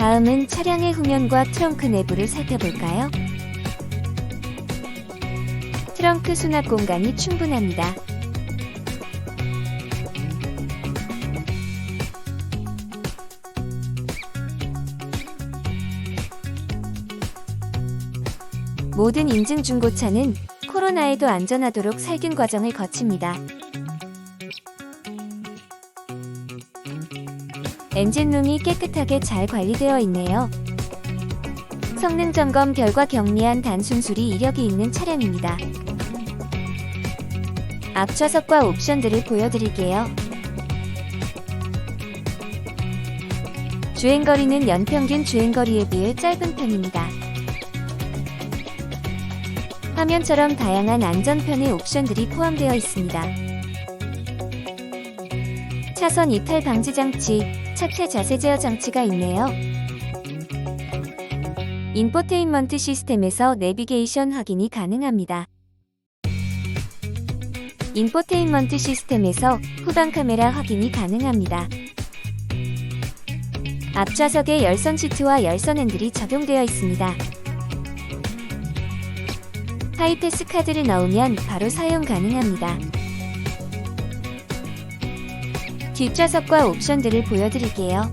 다음은 차량의 후면과 트렁크 내부를 살펴볼까요? 트렁크 수납 공간이 충분합니다. 모든 인증 중고차는 코로나에도 안전하도록 살균 과정을 거칩니다. 엔진룸이 깨끗하게 잘 관리되어 있네요. 성능 점검 결과 경미한 단순 수리 이력이 있는 차량입니다. 앞 좌석과 옵션들을 보여드릴게요. 주행거리는 연평균 주행거리에 비해 짧은 편입니다. 화면처럼 다양한 안전편의 옵션들이 포함되어 있습니다. 차선 이탈 방지 장치, 차체 자세 제어 장치가 있네요. 인포테인먼트 시스템에서 내비게이션 확인이 가능합니다. 인포테인먼트 시스템에서 후방 카메라 확인이 가능합니다. 앞좌석에 열선 시트와 열선 핸들이 적용되어 있습니다. 하이패스 카드를 넣으면 바로 사용 가능합니다. 뒷좌석과 옵션들을 보여드릴게요.